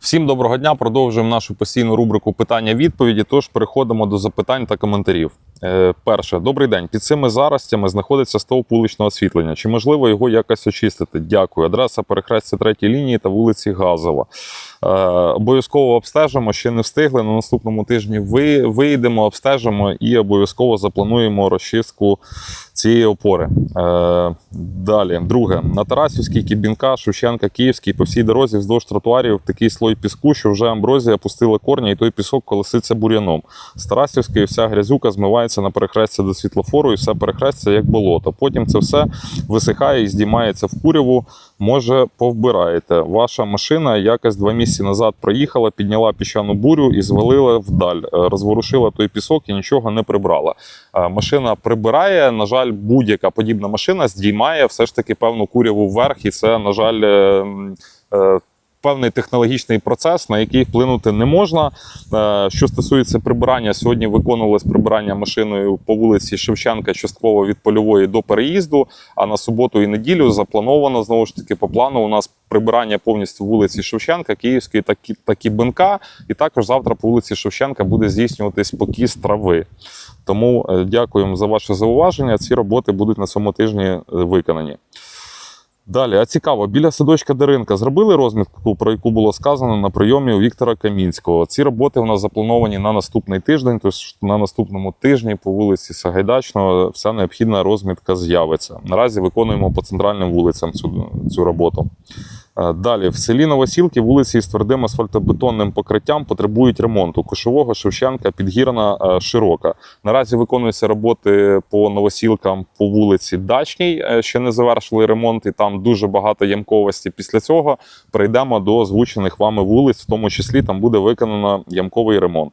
Всім доброго дня. Продовжуємо нашу постійну рубрику питання-відповіді. Тож переходимо до запитань та коментарів. Е, перше, добрий день. Під цими заростями знаходиться стовп вуличного освітлення. Чи можливо його якось очистити? Дякую. Адреса перехрестя третій лінії та вулиці Газова. Е, обов'язково обстежимо. Ще не встигли. На наступному тижні ви, вийдемо, обстежимо і обов'язково заплануємо розчистку цієї опори. Е, далі, друге, на Тарасівській, Кібінка, Шевченка, Київській, по всій дорозі вздовж тротуарів такий слой піску, що вже амброзія пустила корні, і той пісок колеситься бур'яном. З Тарасівської вся грязюка змивається на перехрестя до світлофору, і все перехрестя як болото. Потім це все висихає і здіймається в куряву. Може, повбираєте. Ваша машина якось два місяці назад проїхала, підняла піщану бурю і звалила вдаль, Е, розворушила той пісок і нічого не прибрала. Е, Машина прибирає. На жаль, будь-яка подібна машина здіймає все ж таки певну куряву вверх, і це, на жаль, е, певний технологічний процес, на який вплинути не можна. Е, Що стосується прибирання, сьогодні виконувалось прибирання машиною по вулиці Шевченка частково від польової до переїзду. А на суботу і неділю заплановано знову ж таки по плану. У нас прибирання повністю вулиці Шевченка, Київської та Кі- та Кібенка. І також завтра по вулиці Шевченка буде здійснюватись покіс трави. Тому е, дякуємо за ваше зауваження. Ці роботи будуть на цьому тижні е, виконані. Далі, а цікаво, біля садочка Даринка зробили розмітку, про яку було сказано на прийомі у Віктора Камінського. Ці роботи у нас заплановані на наступний тиждень, тож на наступному тижні по вулиці Сагайдачного вся необхідна розмітка з'явиться. Наразі виконуємо по центральним вулицям цю, цю роботу. Е, Далі, в селі Новосілки вулиці з твердим асфальтобетонним покриттям потребують ремонту. Кошового Шевченка, Підгірна, е, Широка. Наразі виконуються роботи по новосілкам по вулиці Дачній. е, Ще не завершили ремонт, і там дуже багато ямковості. Після цього перейдемо до озвучених вами вулиць, в тому числі там буде виконано ямковий ремонт.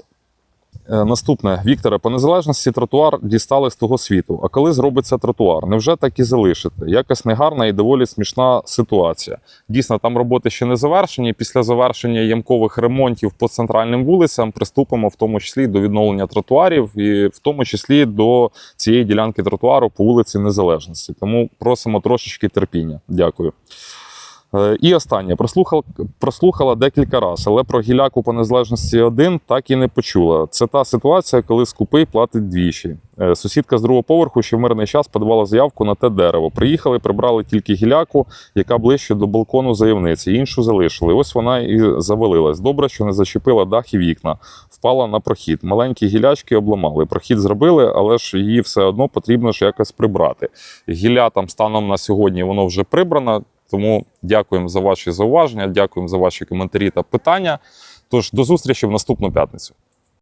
Е, Наступне, Вікторе, по незалежності тротуар дістали з того світу. А коли зробиться тротуар? Невже так і залишити? Якось негарна і доволі смішна ситуація. Дійсно, там роботи ще не завершені. Після завершення ямкових ремонтів по центральним вулицям приступимо в тому числі до відновлення тротуарів, і в тому числі до цієї ділянки тротуару по вулиці Незалежності. Тому просимо трошечки терпіння. Дякую. Е, І останнє прослухала, прослухала декілька разів, але про гіляку по незалежності 1 так і не почула. Це та ситуація, коли скупий платить двічі. Е, Сусідка з другого поверху ще в мирний час подавала заявку на те дерево. Приїхали, прибрали тільки гіляку, яка ближче до балкону заявниці. Іншу залишили. Ось вона і завалилась. Добре, що не зачепила дах і вікна, впала на прохід. Маленькі гілячки обламали. Прохід зробили, але ж її все одно потрібно ж якось прибрати. Гілля там станом на сьогодні воно вже прибрано. Тому дякуємо за ваші зауваження, дякуємо за ваші коментарі та питання. Тож до зустрічі в наступну п'ятницю.